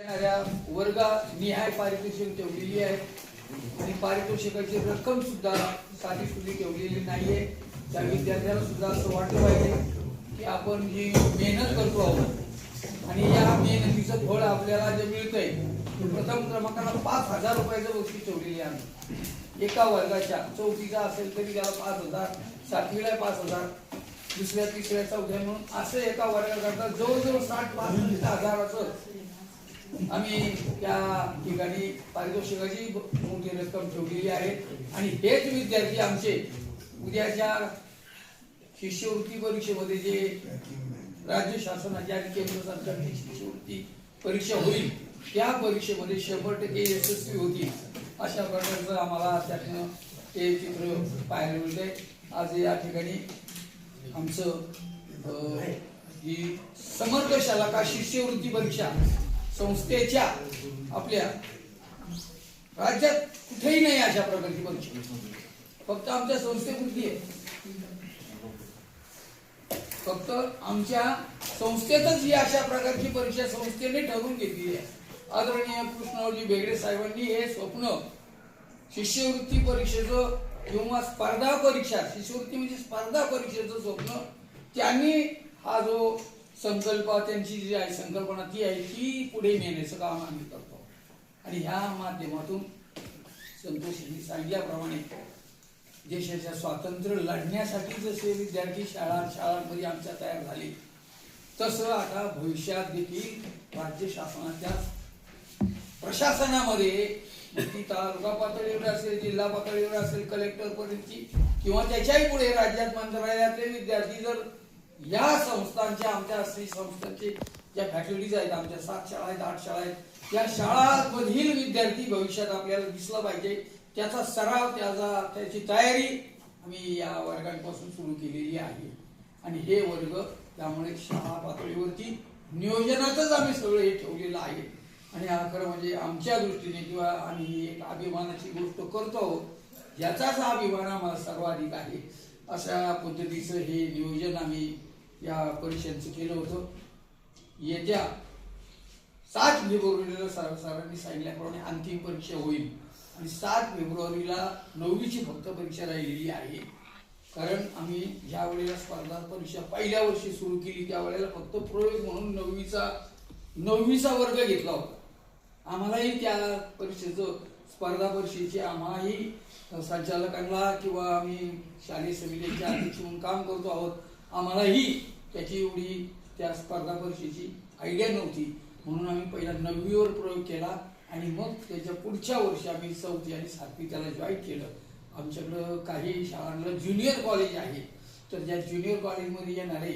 वर्ग निहाय पारितोषिक ठेवलेली आहे. आणि पारितोषिकाची रक्कम सुद्धा साधी सुधी ठेवलेली नाहीये. त्या विद्यार्थ्याला सुद्धा असं वाटलं पाहिजे की आपण जी मेहनत करतो आहोत. आणि या मेहनतीचं फळ आपल्याला जे मिळतंय प्रथम क्रमांकाला पाच हजार रुपयाचं वस्तू ठेवलेली आहे एका वर्गाच्या चौथीचा असेल तरी त्याला पाच हजार सातवीला पाच हजार दुसऱ्या तिसऱ्या चौथ्या म्हणून असं एका वर्गाकरता जवळजवळ साठ पासष्ट हजाराचं आम्ही त्या ठिकाणी पारितोषिकाची मोठी रक्कम ठेवलेली आहे. आणि हेच विद्यार्थी आमचे उद्याच्या शिष्यवृत्ती परीक्षेमध्ये जे राज्य शासनाची आणि केंद्र सरकारची शिष्यवृत्ती परीक्षा होईल त्या परीक्षेमध्ये शंभर टक्के यशस्वी होतील अशा प्रकारचं आम्हाला त्यातनं ते चित्र पाहायला मिळतंय. आज या ठिकाणी आमचं ही समर्थ शालाका शिष्यवृत्ती परीक्षा संस्थेच्या आपल्या राज्यात कुठेही नाही अशा प्रकारची परीक्षा फक्त आमच्या संस्थेपुरती आहे. फक्त आमच्या संस्थेतच ही अशा प्रकारची परीक्षा संस्थेने ठरवून घेतली आहे. आदरणीय कृष्णजी बेगडे साहेबांनी हे स्वप्न शिष्यवृत्ती परीक्षेचं किंवा स्पर्धा परीक्षा शिष्यवृत्ती म्हणजे स्पर्धा परीक्षेचं स्वप्न त्यांनी हा जो संकल्प त्यांची जी आहे संकल्पना ती आहे ती पुढे नेण्याचं काम आम्ही करतो. आणि ह्या माध्यमातून संतोष यांनी सांगितल्याप्रमाणे देशाच्या स्वातंत्र्य लढण्यासाठी जसे विद्यार्थी शाळा शाळांमध्ये आमच्या तयार झाले तसं आता भविष्यात देखील राज्य शासनाच्या प्रशासनामध्ये ती तालुका पातळीवर असेल जिल्हा पातळीवर असेल कलेक्टर पर्यंतची किंवा त्याच्याही पुढे राज्यात मंत्रालयातले विद्यार्थी जर या संस्थांच्या आमच्या स्त्री संस्थांचे ज्या फॅकल्टीज आहेत आमच्या सात शाळा आहेत आठ शाळा आहेत या शाळांमधील विद्यार्थी भविष्यात आपल्याला दिसला पाहिजे. त्याचा सराव त्याचा त्याची तयारी आम्ही या वर्गांपासून सुरू केलेली आहे. आणि हे वर्ग त्यामुळे शाळा पातळीवरती नियोजनातच आम्ही सगळं हे ठेवलेलं आहे. आणि हा खरं म्हणजे आमच्या दृष्टीने किंवा आम्ही ही एक अभिमानाची गोष्ट करतो आहोत याचाच हा अभिमान आम्हाला सर्वाधिक आहे. अशा पद्धतीचं हे नियोजन आम्ही या परीक्षांचं केलं होतं. येत्या सात फेब्रुवारीला सर सरांनी सांगितल्याप्रमाणे अंतिम परीक्षा होईल. आणि सात फेब्रुवारीला नववीची फक्त परीक्षा राहिलेली आहे. कारण आम्ही ज्या वेळेला स्पर्धा परीक्षा पहिल्या वर्षी सुरू केली त्यावेळेला फक्त प्रयोग म्हणून नववीचा नववीचा वर्ग घेतला होता. आम्हालाही त्या परीक्षेचं स्पर्धा परीक्षेची आम्हालाही संचालकांना किंवा आम्ही शालेय समितीच्या अध्यक्ष म्हणून काम करतो आहोत. आम्हालाही त्याची एवढी त्या स्पर्धा परीक्षेची आयडिया नव्हती. म्हणून आम्ही पहिला नववीवर प्रयोग केला आणि मग त्याच्या पुढच्या वर्षी आम्ही चौथी आणि सातवी त्याला जॉईन केलं. आमच्याकडं काही शाळांना ज्युनियर कॉलेज आहे. तर ज्या ज्युनियर कॉलेजमध्ये येणारे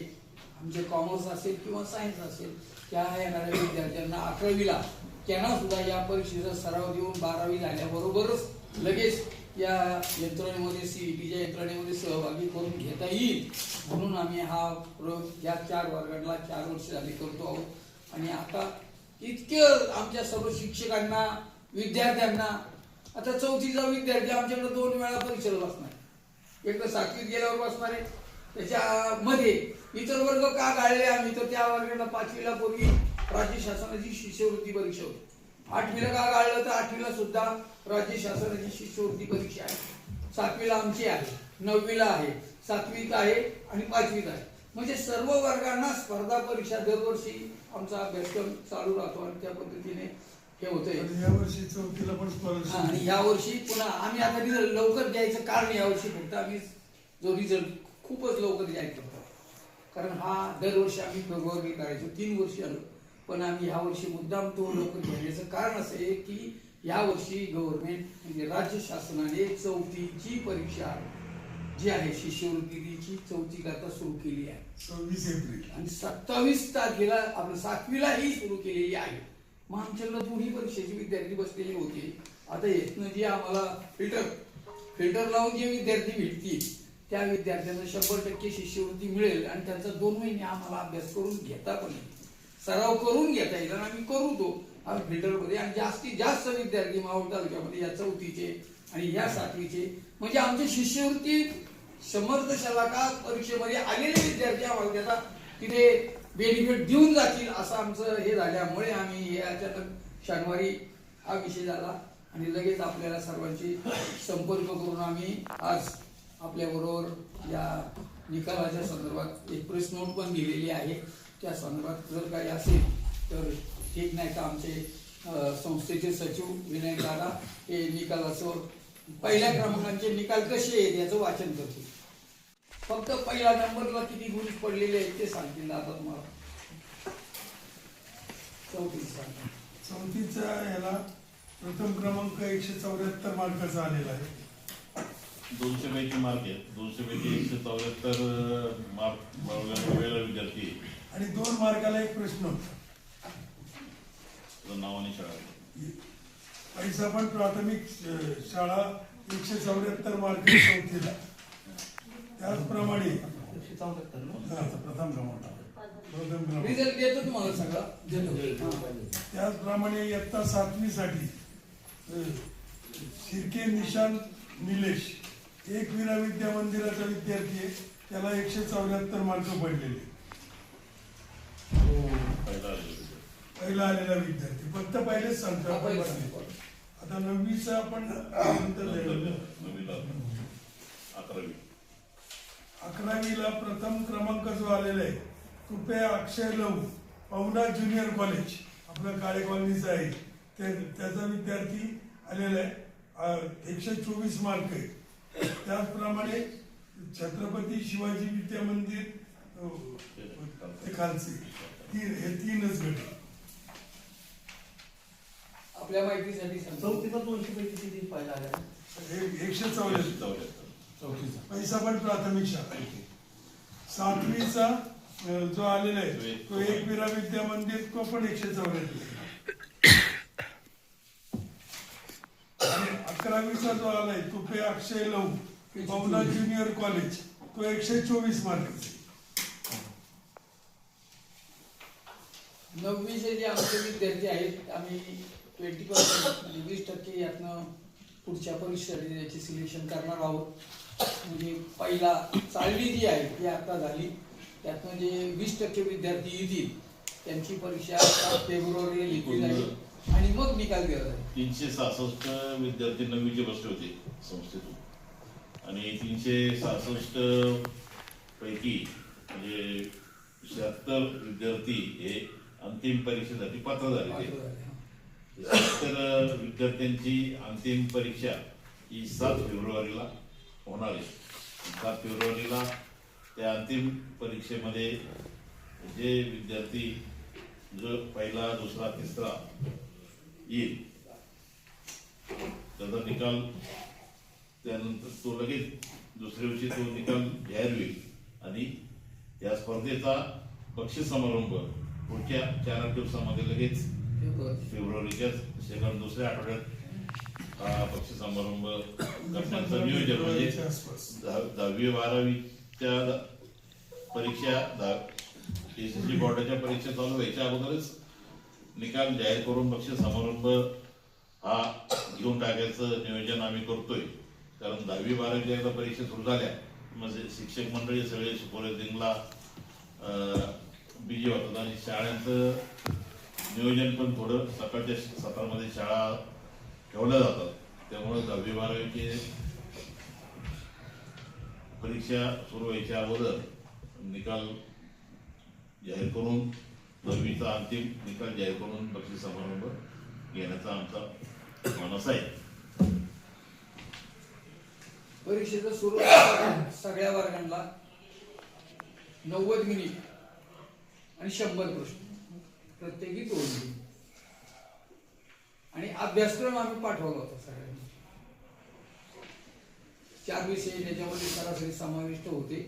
आमचे कॉमर्स असेल किंवा सायन्स असेल त्या येणाऱ्या विद्यार्थ्यांना अकरावीला त्यांना सुद्धा या परीक्षेचा सराव देऊन बारावी झाल्याबरोबरच लगेच या यंत्रणेमध्ये सी विजय यंत्रणेमध्ये सहभागी करून घेता येईल. म्हणून आम्ही हा प्रयोग या चार वर्गाला चार वर्ष झाली करतो आहोत. आणि आता इतकं आमच्या सर्व शिक्षकांना विद्यार्थ्यांना आता चौथीचा विद्यार्थी आमच्याकडे दोन वेळा परीक्षेला बसणार एक तर सातवीत गेल्यावर बसणार आहे. त्याच्यामध्ये इतर वर्ग का गाळले आम्ही तर त्या वर्गाला पाचवीला पूर्वी राज्य शासनाची शिष्यवृत्ती परीक्षा होती. आठवीला का गाळलं तर आठवीला सुद्धा राज्य शासनाची शिष्यवृत्ती परीक्षा आहे. सातवीला आमची आहे नववीला आहे सातवीत आहे आणि पाचवीत आहे. म्हणजे सर्व वर्गांना स्पर्धा परीक्षा दरवर्षी आमचा अभ्यासक्रम चालू राहतो आणि त्या पद्धतीने हे होतंय. आणि यावर्षी चौथीला पण स्कॉलरशिप आणि यावर्षी पुन्हा आम्ही आता रिझल्ट लवकर द्यायचं कारण यावर्षी फक्त आम्ही जो रिझल्ट खूपच लवकर करतो कारण हा दरवर्षी आम्ही फेब्रुवारी करायचो तीन वर्ष आलो. पण आम्ही ह्या वर्षी मुद्दाम तो लवकर घेण्याचं कारण असं आहे की यावर्षी गव्हर्नमेंट म्हणजे राज्य शासनाने चौथीची परीक्षा जी आहे शिष्यवृत्तीची चौथी करता सुरू केली आहे. सव्वीस एप्रिल. आणि सत्तावीस तारखेला आपलं सातवीलाही सुरू केलेली आहे. मग आमच्याकडे दोन्ही परीक्षेचे विद्यार्थी बसलेले होते. आता येतनं जे आम्हाला फिल्टर फिल्टर लावून जे विद्यार्थी भेटतील त्या विद्यार्थ्यांना शंभर टक्के शिष्यवृत्ती मिळेल आणि त्यांचा दोन महिने आम्हाला अभ्यास करून घेता पण येईल सराव करून घेता येईल आणि आम्ही करू तो आम्ही फिल्टरमध्ये आणि जास्तीत जास्त विद्यार्थी मावळ तालुक्यामध्ये या चौथीचे आणि या सातवीचे. म्हणजे आमची शिष्यवृत्ती समर्थ शलाका परीक्षेमध्ये आलेले विद्यार्थी आम्हाला त्याचा तिथे बेनिफिट देऊन जातील असं आमचं हे झाल्यामुळे आम्ही हे अचानक शनिवारी हा विषय झाला. आणि लगेच आपल्याला सर्वांशी संपर्क करून आम्ही आज आपल्याबरोबर या निकालाच्या संदर्भात एक प्रेस नोट पण दिलेली आहे. त्या संदर्भात जर काही असेल तर ठीक नाही तर आमचे संस्थेचे सचिव विनय दादा हे निकालाचं पहिल्या क्रमांकाचे निकाल कसे आहेत याचं वाचन करतील. फक्त पहिल्या नंबरला किती गुण पडलेले आहेत ते सांगतील दादा तुम्हाला. चौतीस सांगा. चौथीचा याला प्रथम क्रमांक एकशे चौऱ्याहत्तर मार्काचा आलेला आहे. दोनशे पैकी मार्क आहेत. दोनशे पैकी एकशे चौऱ्याहत्तर मार्क मिळवलेला विद्यार्थी. आणि दोन मार्काला एक प्रश्न होता. पैसा पण प्राथमिक शाळा एकशे चौऱ्याहत्तर मार्क चौथीला. त्याचप्रमाणे हा, प्रथम क्रमांक. प्रथम क्रमांक. रिझल्ट देतो तुम्हाला सगळं. हा. त्याचप्रमाणे इयत्ता सातवीसाठी अ, शिर्के निशांत निलेश. एक विरा विद्या मंदिराचा विद्यार्थी आहे. त्याला एकशे चौऱ्याहत्तर मार्क पडलेले पहिला आलेला विद्यार्थी. पहिला आलेला विद्यार्थी. फक्त पहिलेच सांगतो आपण. आता नववीचा आपण अकरावी. अकरावीला प्रथम क्रमांक जो आलेला आहे कृपया अक्षय लव पवना ज्युनियर कॉलेज आपलं काळे कॉलनीचं आहे. ते त्याचा विद्यार्थी आलेला आहे अ, एकशे चोवीस मार्क आहे. त्याचप्रमाणे छत्रपती शिवाजी विद्या मंदिर ते खालचे. तीन हे तीनच गट. आपल्या माहितीसाठी सांगतो. चौथीचा दोनशे पैकी किती फायदा आला हे एकशे चौऱ्याहत्तर चौथीचा. पैसा पण प्राथमिक शाळा. सातवीचा अ, जो आलेला आहे तो एक विरा विद्या मंदिर तो पण एकशे आणि अकरावीचा जो आलाय तो पे अक्षय लव पवना ज्युनियर कॉलेज तो एकशे चोवीस मार्क नववीचे जे आमचे विद्यार्थी आहेत आम्ही ट्वेंटी पर्सेंट वीस टक्के यातनं पुढच्या परीक्षेसाठी त्याचे सिलेक्शन करणार आहोत. म्हणजे पहिला चालली जी आहे ती आता झाली. त्यातनं जे वीस टक्के विद्यार्थी येतील त्यांची परीक्षा सात फेब्रुवारीला घेतली जाईल. आणि मग निकाल दिला जाईल तीनशे सहासष्ट विद्यार्थी नववीचे बसले होते संस्थेतून. आणि तीनशे सहासष्ट पैकी म्हणजे शहात्तर विद्यार्थी हे अंतिम परीक्षेसाठी पात्र झाले. तर विद्यार्थ्यांची अंतिम परीक्षा ही सात फेब्रुवारीला होणार आहे. सात फेब्रुवारीला त्या अंतिम परीक्षेमध्ये जे विद्यार्थी जो पहिला दुसरा तिसरा येईल त्याचा निकाल त्यानंतर तो लगेच दुसऱ्या दिवशी तो निकाल जाहीर होईल. आणि या स्पर्धेचा बक्षीस समारंभ पुढच्या चार आठ दिवसामध्ये लगेच फेब्रुवारीच्या सेकंड दुसऱ्या आठवड्यात हा पक्ष समारंभ करण्याचं नियोजन म्हणजे आसपास दहावी बारावीच्या परीक्षा एसएससी बोर्डाच्या परीक्षा चालू व्हायच्या अगोदरच निकाल जाहीर करून पक्ष समारंभ हा घेऊन टाकायचं नियोजन आम्ही करतोय. कारण दहावी बारावीच्या एकदा परीक्षा सुरू झाल्या म्हणजे शिक्षक मंडळी सगळे सुपरविजिंगला बिजी होतात आणि शाळांचं नियोजन पण थोडं सकाळच्या सत्रामध्ये शाळा ठेवल्या जातात. त्यामुळे दहावी बारावीचे परीक्षा सुरू व्हायच्या अगोदर निकाल जाहीर करून दहावीचा अंतिम निकाल जाहीर करून बक्षीस समारंभ घेण्याचा आमचा मानस आहे. परीक्षेचं सुरू सगळ्या वर्गांना नव्वद मिनिट आणि शंभर प्रश्न. प्रत्येकी दोन आणि अभ्यासक्रम आम्ही पाठवला होता सगळ्यांनी. चार विषय त्याच्यामध्ये सरासरी समाविष्ट होते.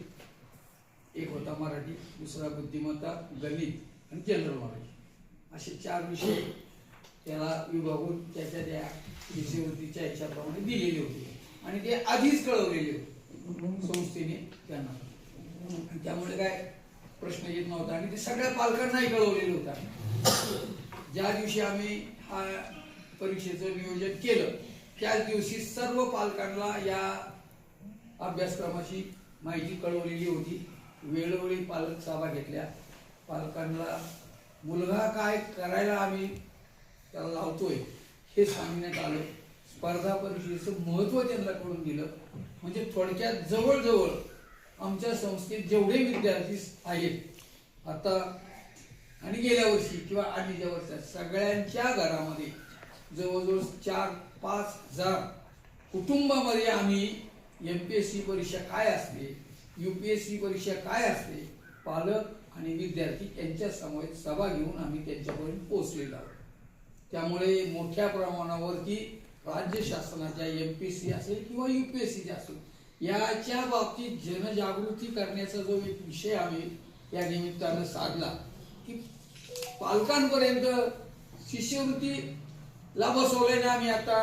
एक होता मराठी दुसरा बुद्धिमत्ता गणित आणि जनरल नॉलेज असे चार विषय त्याला विभागून त्याच्या त्या विषयवृत्तीच्या याच्याप्रमाणे दिलेले होते. आणि ते आधीच कळवलेले होते. संस्थेने त्यांना. त्यामुळे काय प्रश्न येत नव्हता. आणि ते सगळ्या पालकांनाही कळवलेलं होता. ज्या दिवशी आम्ही हा परीक्षेचं नियोजन केलं त्याच दिवशी सर्व पालकांना या अभ्यासक्रमाची माहिती कळवलेली होती. वेळोवेळी पालक सभा घेतल्या. पालकांना मुलगा काय करायला आम्ही त्याला लावतोय हे सांगण्यात आलं. स्पर्धा परीक्षेचं महत्त्व त्यांना कळून दिलं. म्हणजे थोडक्यात जवळजवळ आमच्या संस्थेत जेवढे विद्यार्थी आहेत आता आणि गेल्या वर्षी किंवा आधीच्या वर्षात सगळ्यांच्या घरामध्ये जवळजवळ चार पाच हजार कुटुंबामध्ये आम्ही एम पी एस सी परीक्षा काय असते यू पी एस सी परीक्षा काय असते पालक आणि विद्यार्थी यांच्या समवेत सभा घेऊन आम्ही त्यांच्यापर्यंत पोहोचलेलो आहोत. त्यामुळे मोठ्या प्रमाणावरती राज्य शासनाच्या एम पी एस सी असेल किंवा यू पी एस सी असेल याच्या बाबतीत जनजागृती करण्याचा जो एक विषय आम्ही या निमित्तानं साधला की पालकांपर्यंत शिष्यवृत्तीला बसवल्याने आम्ही आता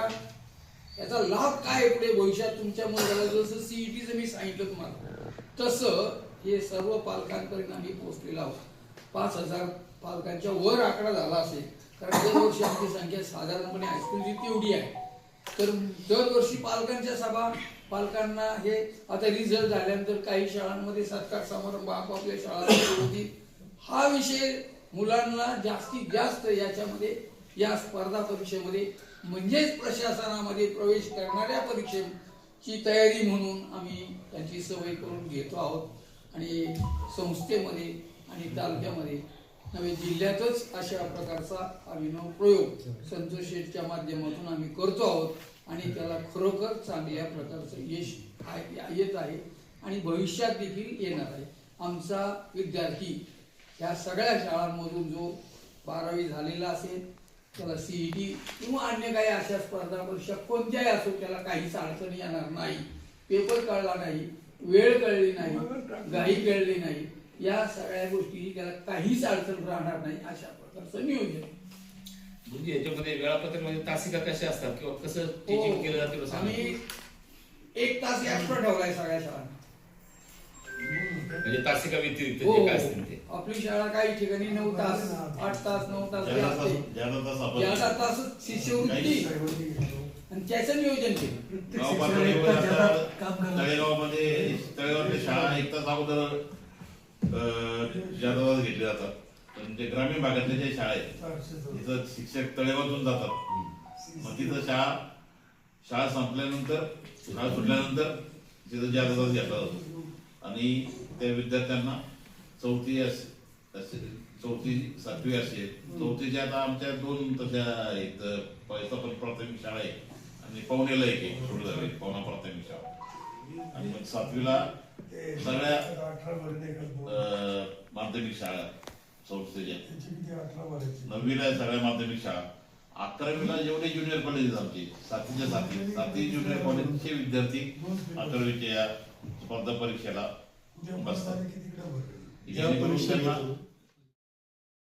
याचा लाभ काय पुढे भविष्यात तुमच्या मुलाला जसं सीईटीचं मी सांगितलं तुम्हाला. तसं हे सर्व पालकांपर्यंत आम्ही पोहोचलेला आहोत. पाच हजार पालकांच्या वर आकडा झाला असेल कारण दरवर्षी आमची संख्या साधारणपणे हायस्कूलची तेवढी आहे. तर दरवर्षी पालकांच्या सभा पालकांना हे आता रिझल्ट झाल्यानंतर काही शाळांमध्ये सत्कार समारंभ आपापल्या शाळांमध्ये होती. हा विषय मुलांना जास्तीत जास्त याच्यामध्ये या स्पर्धा परीक्षेमध्ये म्हणजेच प्रशासनामध्ये प्रवेश करणाऱ्या परीक्षेची तयारी म्हणून आम्ही त्याची सवय करून घेतो आहोत. आणि संस्थेमध्ये आणि तालुक्यामध्ये नव्हे जिल्ह्यातच अशा प्रकारचा अभिनव प्रयोग संतोष शेठच्या माध्यमातून आम्ही करतो आहोत. आणि त्याला खरोखर चांगल्या प्रकारचं यश येत आहे. आणि भविष्यात देखील येणार आहे. आमचा विद्यार्थी ह्या सगळ्या शाळांमधून जो बारावी झालेला असेल त्याला सीईटी किंवा अन्य काही अशा स्पर्धा परीक्षा कोणत्याही असो त्याला काहीच अडचण येणार नाही. पेपर कळला नाही वेळ कळली नाही घाई कळली नाही. या सगळ्या गोष्टी त्याला काहीच अडचण राहणार नाही अशा प्रकारचं नियोजन. म्हणजे याच्यामध्ये वेळापत्रक म्हणजे तासिका कशा असतात किंवा कसं टीचिंग केलं जाते हो. सांगा. आम्ही एक तास एक्स्ट्रा ठेवलाय सगळ्या शाळांना. म्हणजे तासिका व्यतिरिक्त हो. जे काय असतील ते. आपली शाळा काही ठिकाणी नऊ तास आठ तास नऊ तास असते तास ज्यादा तास ज्यादा आपण तास शिष्यवृत्ती आणि त्याचं नियोजन केलं. गाव पातळीवर आता तळेगावमध्ये शाळा एक तास अगोदर अं, तास घेतले जातात. पण जे ग्रामीण भागातल्या ज्या शाळा आहेत तिथं शिक्षक तळेगावातून जातात. मग तिथं शाळा शाळा संपल्यानंतर शाळा सुटल्यानंतर तिथं तास घेतला जातो. आणि त्या विद्यार्थ्यांना चौथी अस- असे- चौथी सातवी असेल चौथीच्या आता आमच्या दोन तशा आहेत. पैसा पण प्राथमिक शाळा आहे आणि पावणेला एक आहे. सुरू झाली पावणा प्राथमिक शाळा. आणि मग सातवीला सगळ्या माध्यमिक शाळा. संस्थेच्या त्याची किती अठरा भरायची नववीला आहे सगळ्या माध्यमिक शाळा अकरावीला जेवढे ज्युनियर कॉलेज आमचे. सातवीच्या सातवी. सातवी ज्युनियर कॉलेजचे विद्यार्थी अकरावीच्या या स्पर्धा परीक्षेला उद्या बसतात. किती त्यांना